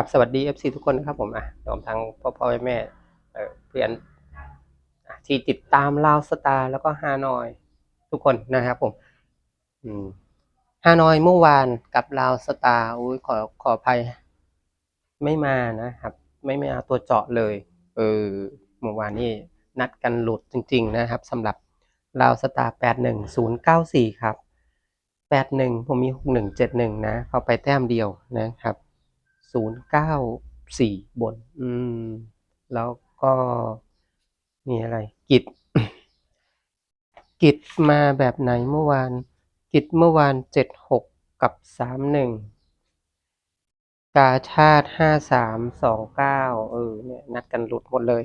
กับสวัสดี FC ทุกคนนะครับผมอะรวมทั้งพ่อพ่อแม่แม่เพื่อนที่ติดตามลาวสตาร์แล้วก็ฮานอยทุกคนนะครับผมอืมฮานอยเมื่อวานกับลาวสตาร์อุ้ยขอขออภัยไม่มานะครับ ไม่มาตัวเจาะเลยเออเมื่อวานนี้นัดกันหลุดจริง ๆ นะครับสำหรับลาวสตาร์แปดหนึ่งศูนย์เก้าสี่ครับแปดหนึ่งผมมีหกหนึ่งเจ็ดหนึ่งนะ เข้าไปแต้มเดียวนะครับ ศูนย์เก้าสี่บน อืม แล้วก็มีอะไร กิจ กิจมาแบบไหนเมื่อวาน กิจเมื่อวานเจ็ดหกกับสามหนึ่งกาชาติห้าสามสองเก้าเออเนี่ยนัดกันหลุดหมดเลย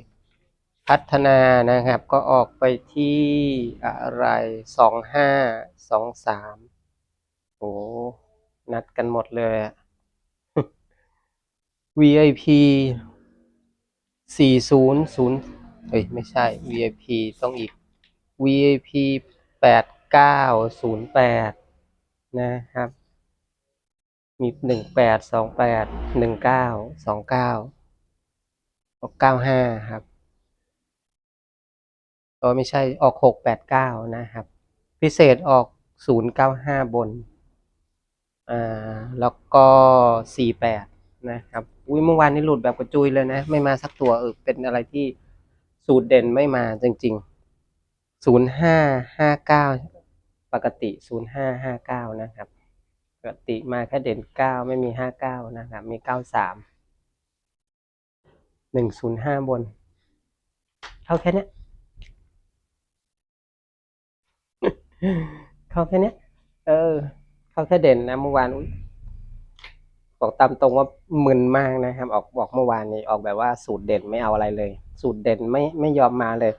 พัฒนานะครับ ก็ออกไปที่อะไรสองห้าสองสามโอ้นัดกันหมดเลยอะ VIP สี่ศูนย์ศูนย์เอ้ยไม่ใช่ VIP ต้องอีก VIP แปดเก้าศูนย์แปดนะครับ มีหนึ่งแปดสองแปดหนึ่งเก้าสองเก้าเก้าห้าครับก็ไม่ใช่ออกหกแปดเก้านะครับ พิเศษออกศูนย์เก้าห้าบน อ่า แล้วก็สี่แปด นะครับอุ้ยเมื่อวานนี้หลุดแบบกระจุยเลยนะ ไม่มาสักตัวเออเป็นอะไรที่สูตรเด่นไม่มาจริงๆศูนย์ห้าห้าเก้าปกติศูนย์ห้าห้าเก้านะครับปกติมาแค่เด่นเก้าไม่มีห้าเก้านะครับ มีเก้าสามหนึ่งศูนย์ห้าบน เท่าแค่เนี้ยเข้าแค่เนี้ยเออ เข้าแค่เด่นนะเมื่อวานอุ๊ย บอกตามตรงว่ามึนมากนะครับ ออกบอกเมื่อวานนี้ออกแบบว่าสูตรเด่นไม่เอาอะไรเลย สูตรเด่นไม่ไม่ยอมมาเลย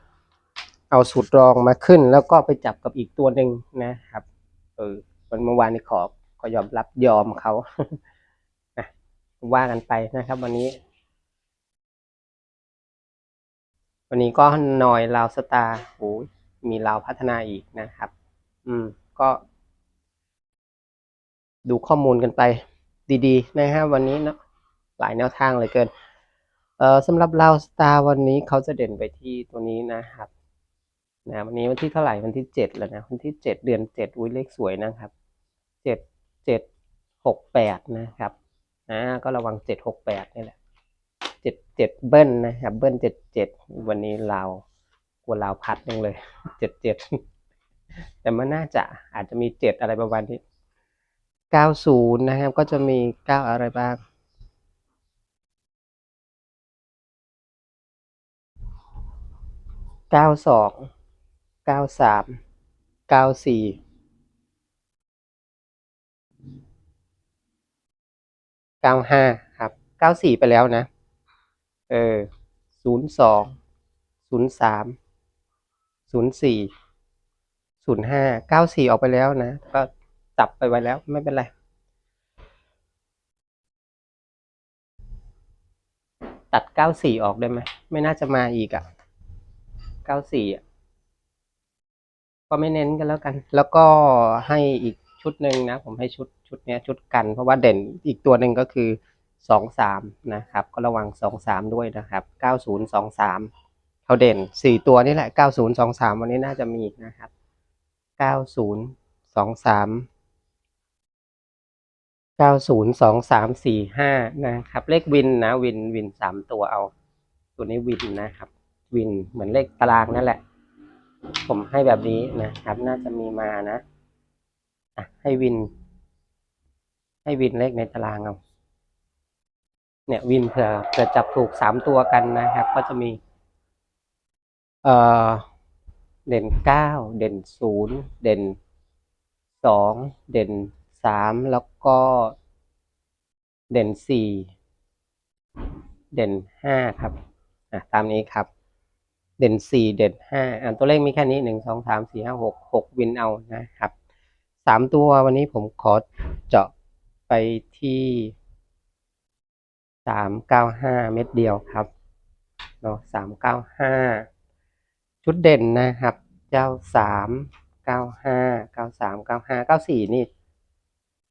เอาสูตรรองมาขึ้น แล้วก็ไปจับกับอีกตัวหนึ่งนะครับ เออวันเมื่อวานนี้ขอขอยอมรับยอมเขาว่ากันไปนะครับ วันนี้ วันนี้ก็นอยลาวสตาร์โอ้ยมีลาวพัฒนาอีกนะครับ อืมก็ ดูข้อมูลกันไป ดีๆ นะครับวันนี้เนาะหลายแนวทางเลยเกิน เอ่อสำหรับลาวสตาร์วันนี้เขาจะเด่นไปที่ตัวนี้นะครับนะวันนี้วันที่เท่าไหร่วันที่เจ็ดแล้วนะวันที่เจ็ดเดือนเจ็ดอุ้ยเลขสวยนะครับเจ็ดเจ็ดหกแปดนะครับอ่าก็ระวังเจ็ดหกแปดนี่แหละเจ็ดเจ็ดเบิ้ลนะครับเบิ้ลเจ็ดเจ็ดวันนี้ลาวกลัวลาวพัดยังเลยเจ็ดเจ็ดแต่มันน่าจะอาจจะมีเจ็ดอะไรประมาณนี้ เก้าศูนย์นะครับ ก็จะมีเก้าอะไรบ้างเก้าสองเก้าสามเก้าสี่เก้าห้าครับเก้าสี่ไปแล้วนะ เออศูนย์สองศูนย์สามศูนย์สี่ศูนย์ห้าเก้าสี่ออกไปแล้วนะ ก็ จับไปไว้แล้วไม่เป็นไร ตัดเก้าสี่ออกได้ไหมไม่น่าจะมาอีกอะเก้าสี่อะก็ไม่เน้นกันแล้วกัน แล้วก็ให้อีกชุดหนึ่งนะ ผมให้ชุดชุดเนี้ยชุดกัน เพราะว่าเด่นอีกตัวหนึ่งก็คือสองสามนะครับ ก็ระวังสองสามด้วยนะครับเก้าศูนย์สองสามเขาเด่นสี่ตัวนี่แหละเก้าศูนย์สองสามวันนี้น่าจะมีอีกนะครับเก้าศูนย์สองสาม เก้าศูนย์สองสามสี่ห้านะครับ เลขวินนะ วินวินสามตัวเอา ตัวนี้วินนะครับ วินเหมือนเลขตารางนั่นแหละ ผมให้แบบนี้นะครับ น่าจะมีมานะอะให้วิน ให้วินเลขในตารางเอาเนี่ยวินเผื่อเผื่อจับถูกสามตัวกันนะครับ ก็จะมี เอ่อเด่นเก้าเด่นศูนย์เด่นสองเด่น สามแล้วก็เด่นสี่เด่นห้าครับอะตามนี้ครับ เด่นสี่เด่นห้าอ่าตัวเลขมีแค่นี้หนึ่งสองสามสี่ห้าหกหกวินเอานะครับสามตัววันนี้ผมขอเจาะไปที่สามเก้าห้าเม็ดเดียวครับเนาะสามเก้าห้าชุดเด่นนะครับ เจ้าสามเก้าห้าเก้าสามเก้าห้าเก้าสี่นี่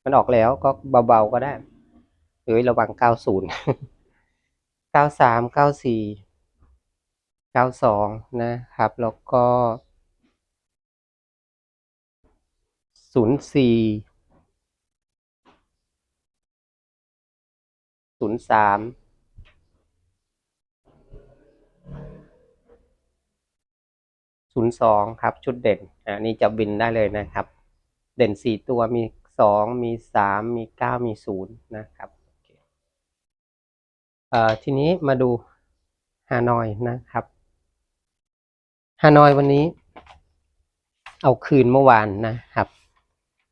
มันออกแล้วก็เบาๆก็ได้เอ้ยระวังเก้าศูนย์เก้าสามเก้าสี่เก้าสองนะครับ แล้วก็ศูนย์สี่ศูนย์สามศูนย์สองครับ ชุดเด่น อ่านี่จะบินได้เลยนะครับ เด่นสี่ตัวมี สองมีสามมีเก้ามีศูนย์นะครับทีนี้มาดูฮานอยนะครับฮานอยวันนี้ เอาคืนเมื่อวานนะครับ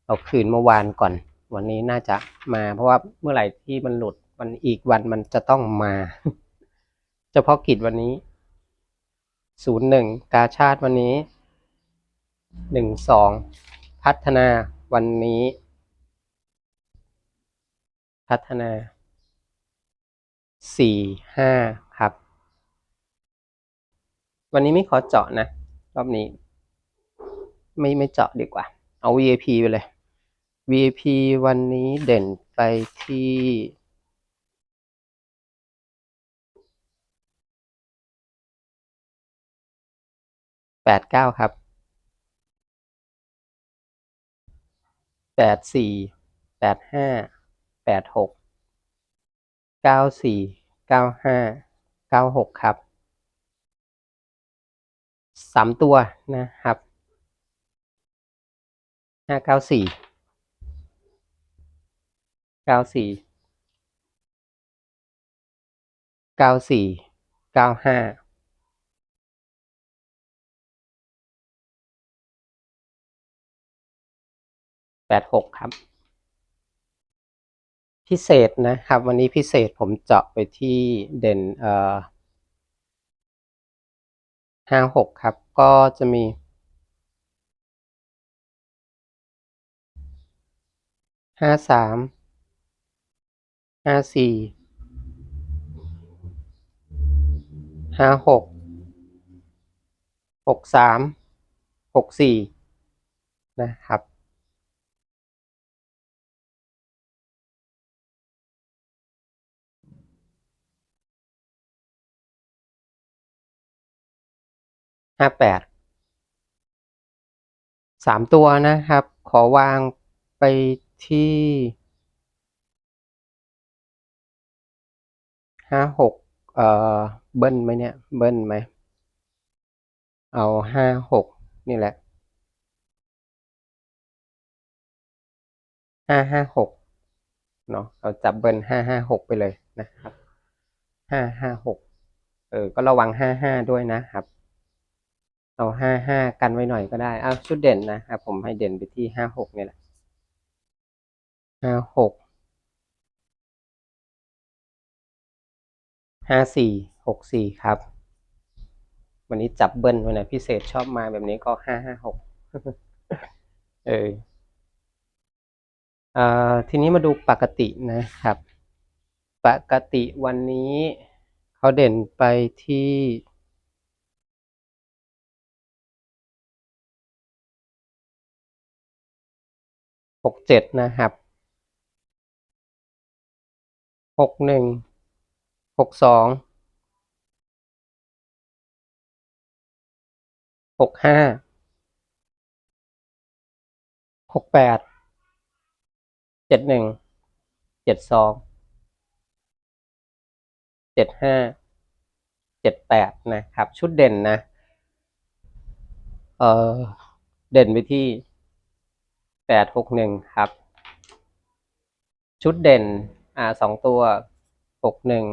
เอาคืนเมื่อวานก่อน วันนี้น่าจะมาเพราะว่าเมื่อไหร่ที่มันหลุดมันอีกวันมันจะต้องมา เฉพาะกิจวันนี้ศูนย์หนึ่งกาชาติวันนี้หนึ่งสองพัฒนาวันนี้ พัฒนาสี่ห้าครับ วันนี้ไม่ขอเจาะนะ รอบนี้ ไม่ไม่เจาะดีกว่า เอา VIP ไปเลย VIP วันนี้เด่นไปที่ แปดเก้าครับแปดสี่แปดห้า แปดหกเก้าสี่เก้าห้าเก้าหกครับสามตัวนะครับห้าเก้าสี่เก้าสี่เก้าสี่เก้าห้าแปดหกครับ พิเศษนะครับ วันนี้พิเศษผมเจาะไปที่เด่นเอ่อห้าหกครับ ก็จะมี ห้าสาม ห้าสี่ ห้าหก หกสาม หกสี่นะครับ ห้าแปดสามตัวนะครับ ขอวางไปที่ห้าหกเอ่อเบิ้ลไหมเนี่ย เบิ้ลไหม เอาห้าหกนี่แหละห้าห้าหกเนาะเราจับเบิ้ลห้าห้าหกไปเลยนะครับห้าห้าหกเออ ก็ระวังห้าห้าด้วยนะครับ เอาห้าห้ากันไว้หน่อยก็ได้เอาชุดเด่นนะครับผมให้เด่นไปที่ห้าหกนี่แหละห้าหกห้าสี่หกสี่ครับ วันนี้จับเบิ้ลไว้น่อยพิเศษชอบมาแบบนี้ก็ห้าห้าหกเออเอ่อทีนี้มาดูปกตินะครับ ปกติวันนี้เขาเด่นไปที่ หกเจ็ดนะครับหกหนึ่งหกสองหกห้าหกแปดเจ็ดหนึ่งเจ็ดสองเจ็ดห้าเจ็ดแปดนะครับ ชุดเด่นนะ เออเด่นไปที่ แปดหกหนึ่งครับ ชุดเด่นอ่าสองตัวหกหนึ่ง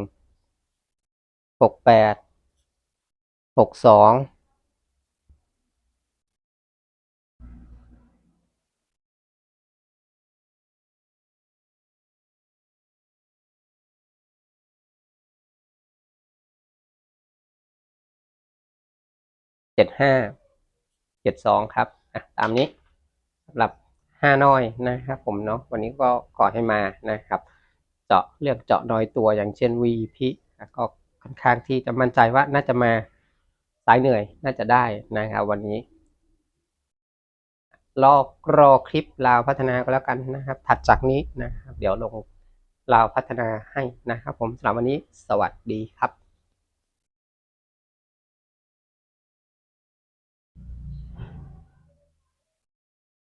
หกแปดหกสองเจ็ดห้าเจ็ดสองครับอะตามนี้สำหรับ ห้าน้อยนะครับผมเนาะวันนี้ก็ขอให้มานะครับ เจาะเลือกเจาะน้อยตัวอย่างเช่น VP ก็ค่อนข้างที่จะมั่นใจว่าน่าจะมาสายเหนื่อยน่าจะได้นะครับวันนี้ รอรอคลิปลาวพัฒนาก็แล้วกันนะครับ ถัดจากนี้นะครับ เดี๋ยวลงเราพัฒนาให้นะครับ ผมสำหรับวันนี้สวัสดีครับ